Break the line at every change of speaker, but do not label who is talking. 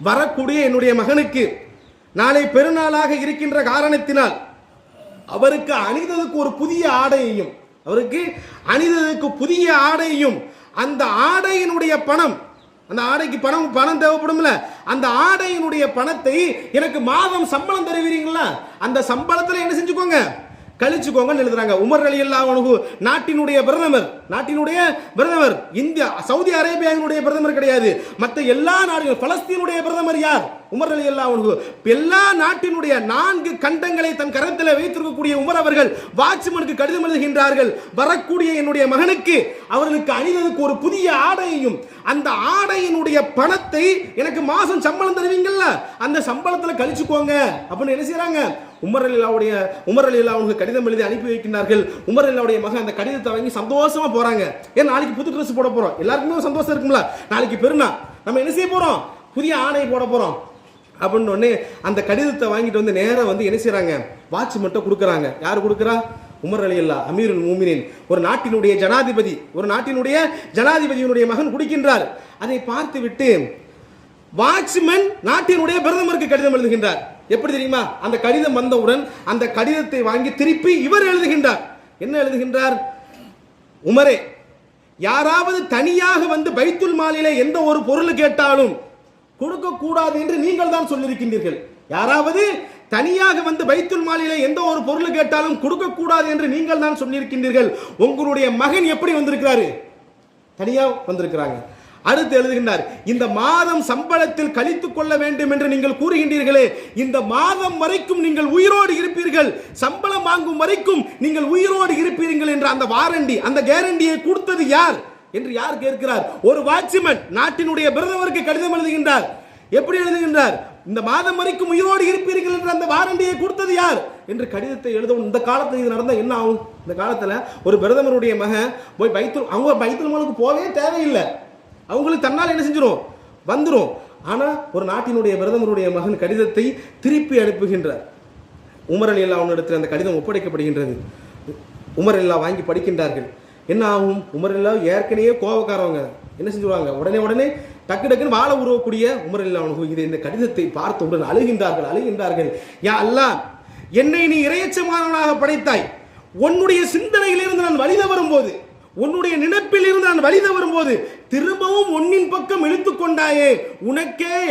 வரக்கூடிய என்னுடைய மகனுக்கு நாளை பெருநாளாக இருக்கின்ற காரணத்தினால் அவருக்கு அணிந்ததுக்கு ஒரு புதிய ஆடையையும் அவருக்கு அணிந்ததுக்கு புதிய ஆடையையும் அந்த ஆடையினுடைய பணம் அந்த ஆடைக்கு பணம் பணம் தேவைப்படும்ல அந்த ஆடையினுடைய பணத்தை எனக்கு மாதம் சம்பளம் தருவீங்களா அந்த சம்பளத்தில் என்ன செஞ்சுக்கோங்க? கழிச்சுக்கோங்கன்னு எழுதுறாங்க. உமர் அலி அல்லாஹ் நாட்டினுடைய பிரதமர் நாட்டினுடைய பிரதமர் இந்தியா சவுதி அரேபியாவினுடைய பிரதமர் கிடையாது. மற்ற எல்லா நாடுகள் பலஸ்தீனுடைய பிரதமர் யார்? உமர் அலி அல்லாஹ் எல்லா நாட்டினுடைய நான்கு கண்டங்களை தன் கரத்தில் வைத்திருக்கக்கூடிய உமர் அவர்கள் வாட்ச்மனுக்கு கடிதம் எழுதுகின்றார்கள். வரக்கூடிய என்னுடைய மகனுக்கு அவர்களுக்கு அணிவதற்கு ஒரு புதிய ஆடையையும் அந்த ஆடையினுடைய பணத்தை எனக்கு மாசம் சம்பளம் தருவீங்கல்ல? அந்த சம்பளத்தில் கழிச்சுக்கோங்க. அப்படின்னு என்ன செய்யறாங்க உமர் அலிலாவுடைய உமர் அலிலா அவங்களுக்கு கடிதம் எழுதி அனுப்பி வைக்கின்றார்கள். உமர் அலிலாவுடைய மகன் அந்த கடிதத்தை வாங்கி சந்தோஷமா போறாங்க. ஏன் நாளைக்கு புது ட்ரெஸ் போட போறோம்? எல்லாருக்குமே சந்தோஷம் இருக்கும்ல. நாளைக்கு பெருனா நம்ம என்ன செய்ய போறோம்? புதிய ஆணை போட போறோம். அப்படின்னு உடனே அந்த கடிதத்தை வாங்கிட்டு வந்து நேராக வந்து என்ன செய்கிறாங்க வாட்ச் மட்டும் கொடுக்குறாங்க. யார் கொடுக்குறா? உமர் அலி அல்லா அமீருல் மூமினின். ஒரு நாட்டினுடைய ஜனாதிபதி ஒரு நாட்டினுடைய ஜனாதிபதியினுடைய மகன் குடிக்கின்றார். அதை பார்த்து விட்டு வாட்ச்மேன் நாட்டினுடைய பிரதமருக்கு கடிதம் எழுதுகின்றார். எப்படி தெரியுமா? அந்த கடிதம் வந்தவுடன் அந்த கடிதத்தை வாங்கி திருப்பி இவர் எழுதுகின்றார். என்ன எழுதுகின்றார்? உமரே யாராவது தனியாக வந்து பைத்துல் மாலிலே எந்த ஒரு பொருள் கேட்டாலும் கொடுக்க கூடாது என்று நீங்கள் தான் சொல்லியிருக்கின்றீர்கள். யாராவது தனியாக வந்து பைத்துல் மாலிலே எந்த ஒரு பொருள் கேட்டாலும் கொடுக்க கூடாது என்று நீங்கள் தான் சொல்லியிருக்கின்றீர்கள். உங்களுடைய மகன் எப்படி வந்திருக்கிறாரு? தனியாக வந்திருக்கிறாங்க. அடுத்து எழுதுகின்றார் இந்த மாதம் சம்பளத்தில் கழித்துக் கொள்ள வேண்டும் என்று நீங்கள் கூறுகின்றீர்களே இந்த மாதம் வரைக்கும் நீங்கள் உயிரோடு இருப்பீர்கள் சம்பளம் வாங்கும் வரைக்கும் நீங்கள் உயிரோடு இருப்பீர்கள் என்ற அந்த வாரண்டி அந்த கேரண்டியை கொடுத்தது யார் என்று யார் கேட்கிறார்? ஒரு வாட்ச்மேன் நாட்டினுடைய பிரதமருக்கு கடிதம் எழுதுகின்றார். எப்படி எழுதுகின்றார்? இந்த மாதம் வரைக்கும் உயிரோடு இருப்பீர்கள் என்ற அந்த வாரண்டியை கொடுத்தது யார் என்று கடிதத்தை எழுதவும் இந்த காலத்தில் இது நடந்தால் என்ன ஆகும்? இந்த காலத்தில் ஒரு பிரதமருடைய மகன் போய் பைத்தூர் அவங்க பைத்தூர் மகளுக்கு போகவே தேவையில்லை. அவங்களுக்கு தன்னால் என்ன செஞ்சிடும் வந்துடும் ஆனால் ஒரு நாட்டினுடைய பிரதமருடைய மகன் கடிதத்தை திருப்பி அனுப்புகின்றார். உமர் அலி அவனிடத்தில் அந்த கடிதம் ஒப்படைக்கப்படுகின்றது. உமர் அல்லா வாங்கி படிக்கின்றார்கள். என்ன ஆகும்? உமர் அல்லா ஏற்கனவே கோபக்காரவங்க என்ன செஞ்சுருவாங்க? உடனே உடனே டக்கு டக்குன்னு வாழ உருவக்கூடிய உமர் அல்லா இதை இந்த கடிதத்தை பார்த்தவுடன் அழுகின்றார்கள் அழுகின்றார்கள். யா அல்லா என்னை நீ இரையச்சமானவனாக படைத்தாய். உன்னுடைய சிந்தனையிலிருந்து நான் வழித வரும்போது உன்னுடைய நினைப்பில் இருந்து நான் தவறும் வரும்போது திரும்பவும் உன்னின் பக்கம் இழுத்து கொண்டாயே. உனக்கே